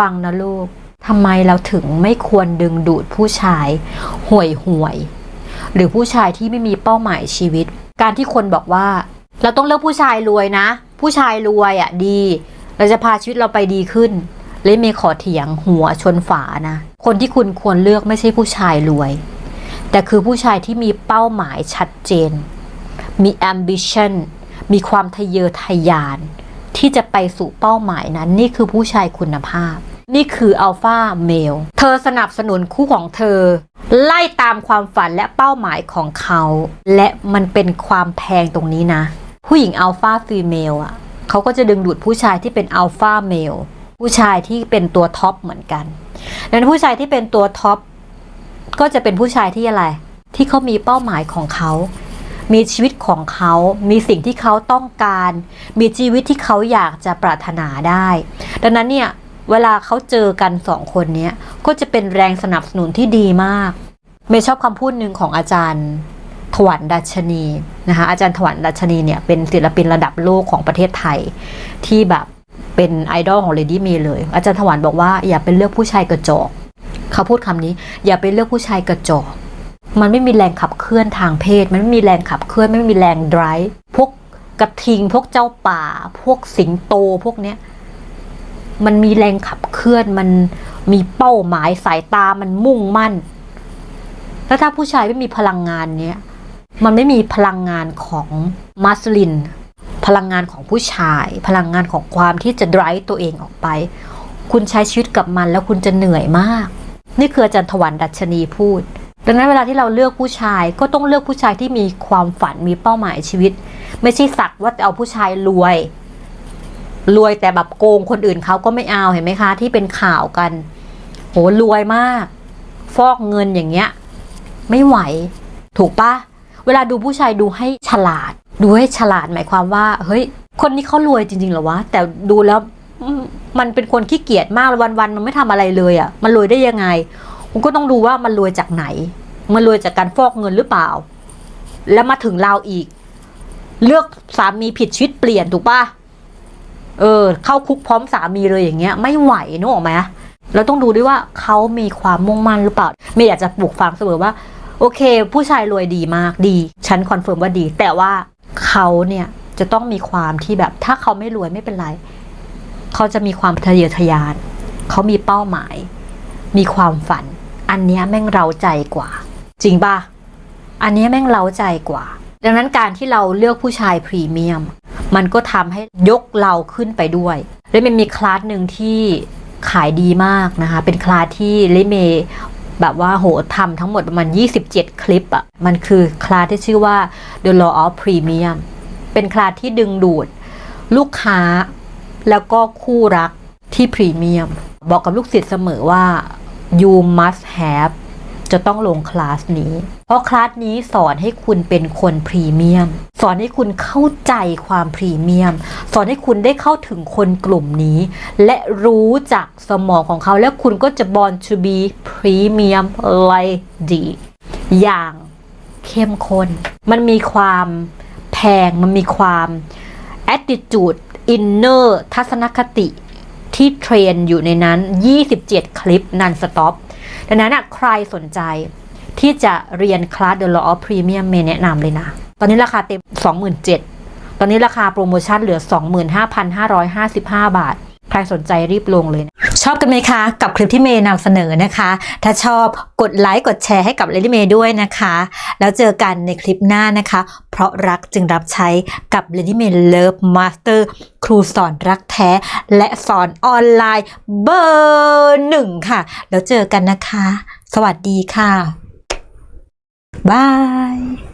ฟังนะลูกทำไมเราถึงไม่ควรดึงดูดผู้ชายห่วยห่วย หรือผู้ชายที่ไม่มีเป้าหมายชีวิต การที่คนบอกว่า เราต้องเลือกผู้ชายรวยนะ ผู้ชายรวยอะ่ะดี เราจะพาชีวิตเราไปดีขึ้นเลยเมย์ขอเถียงหัวชนฝานะ คนที่คุณควรเลือกไม่ใช่ผู้ชายรวย แต่คือผู้ชายที่มีเป้าหมายชัดเจน มี ambition มีความทะเยอทะยาน ที่จะไปสู่เป้าหมายนั้น นี่คือผู้ชายคุณภาพ นี่คืออัลฟาเมล เธอสนับสนุนคู่ของเธอ ไล่ตามความฝันและเป้าหมายของเขา และมันเป็นความแพงตรงนี้นะ ผู้หญิงอัลฟาฟีเมลอะเขาก็จะดึงดูดผู้ชายที่เป็นอัลฟาเมลผู้ชายที่เป็นตัวท็อปเหมือนกันดังนั้นผู้ชายที่เป็นตัวท็อปก็จะเป็นผู้ชายที่อะไร ที่เขามีเป้าหมายของเขา มีชีวิตของเขา มีสิ่งที่เขาต้องการ มีชีวิตที่เขาอยากจะปรารถนาได้ ดังนั้นเนี่ยเวลาเขาเจอกันสองคนเนี้ยก็จะเป็นแรงสนับสนุนที่ดีมาก เมย์ชอบคำพูดหนึ่งของอาจารย์ถวันดัชนีนะคะอาจารย์ถวันดัชนีเนี่ยเป็นศิลปินระดับโลกของประเทศไทย ที่แบบเป็นไอดอลของเลดี้เมย์เลย อาจารย์ถวันบอกว่าอย่าไปเลือกผู้ชายกระจอกเขาพูดคำนี้ อย่าไปเลือกผู้ชายกระจอก มันไม่มีแรงขับเคลื่อนทางเพศ มันไม่มีแรงขับเคลื่อน ไม่มีแรงดรายพวกกระทิง พวกเจ้าป่า พวกสิงโตพวกเนี้ยมันมีแรงขับเคลื่อนมันมีเป้าหมายสายตามันมุ่งมั่น แล้วถ้าผู้ชายไม่มีพลังงานเนี้ยมันไม่มีพลังงานของมัสลิน พลังงานของผู้ชาย พลังงานของความที่จะ drive ตัวเองออกไป คุณใช้ชีวิตกับมันแล้วคุณจะเหนื่อยมาก นี่คืออาจารย์ถวันดัชนีพูด ดังนั้นเวลาที่เราเลือกผู้ชายก็ต้องเลือกผู้ชายที่มีความฝันมีเป้าหมายชีวิต ไม่ใช่สักว่าจะเอาผู้ชายรวย รวยแต่แบบโกงคนอื่นเขาก็ไม่เอาเห็นไหมคะ ที่เป็นข่าวกัน โหรวยมาก ฟอกเงินอย่างเงี้ย ไม่ไหว ถูกปะเวลาดูผู้ชายดูให้ฉลาด ดูให้ฉลาดหมายความว่า เฮ้ย คนนี้เขารวยจริงๆหรอวะแต่ดูแล้วมันเป็นคนขี้เกียจมากวันๆมันไม่ทำอะไรเลยอะ่ะ มันรวยได้ยังไงผมก็ต้องดูว่ามันรวยจากไหน มันรวยจากการฟอกเงินหรือเปล่า แล้วมาถึงเราอีก เลือกสามีผิดชีวิตเปลี่ยนถูกปะเออ เข้าคุกพร้อมสามีเลยอย่างเงี้ย ไม่ไหวนึกออกไหมเราต้องดูด้วยว่าเขามีความมุ่งมั่นหรือเปล่าไม่อยากจะปลูกฝังเสมอว่า โอเค ผู้ชายรวยดีมากดี ฉันคอนเฟิร์มว่าดี แต่ว่าเขาเนี่ยจะต้องมีความที่แบบ ถ้าเขาไม่รวยไม่เป็นไร เขาจะมีความทะเยอทะยาน เขามีเป้าหมาย มีความฝัน อันนี้แม่งเราใจกว่า จริงป่ะ อันนี้แม่งเราใจกว่า ดังนั้นการที่เราเลือกผู้ชายพรีเมียม มันก็ทำให้ยกเราขึ้นไปด้วย แล้วมันมีคลาสหนึ่งที่ขายดีมากนะคะ เป็นคลาสที่เลเมแบบว่าโหทำทั้งหมดประมาณ 27 คลิปอะ่ะ มันคือคลาสที่ชื่อว่า The Law of Premium เป็นคลาสที่ดึงดูด ลูกค้าแล้วก็คู่รักที่พรีเมียม บอกกับลูกศิษย์เสมอว่า you must have จะต้องลงคลาสนี้ เพราะคลาสนี้สอนให้คุณเป็นคนพรีเมียม สอนให้คุณเข้าใจความพรีเมียม สอนให้คุณได้เข้าถึงคนกลุ่มนี้ และรู้จักสมองของเขา และคุณก็จะ born to be premium lady อย่างเข้มข้น มันมีความแพง มันมีความ attitude inner ทัศนคติที่เทรนอยู่ในนั้น 27 คลิปนันสต็อป ดังนั้นใครสนใจที่จะเรียนคลาส The Law of Premium เมย์แนะนำเลยนะ ตอนนี้ราคาเต็ม 27,000 ตอนนี้ราคาโปรโมชั่นเหลือ 25,555 บาท ใครสนใจรีบลงเลยนะ ชอบกันไหมคะ กับคลิปที่เมย์นำเสนอนะคะ ถ้าชอบกดไลค์กดแชร์ให้กับเลดี้เมย์ด้วยนะคะ แล้วเจอกันในคลิปหน้านะคะ เพราะรักจึงรับใช้กับ Lady May Love Master ครูสอนรักแท้ และสอนออนไลน์เบอร์หนึ่งค่ะ แล้วเจอกันนะคะ สวัสดีค่ะบาย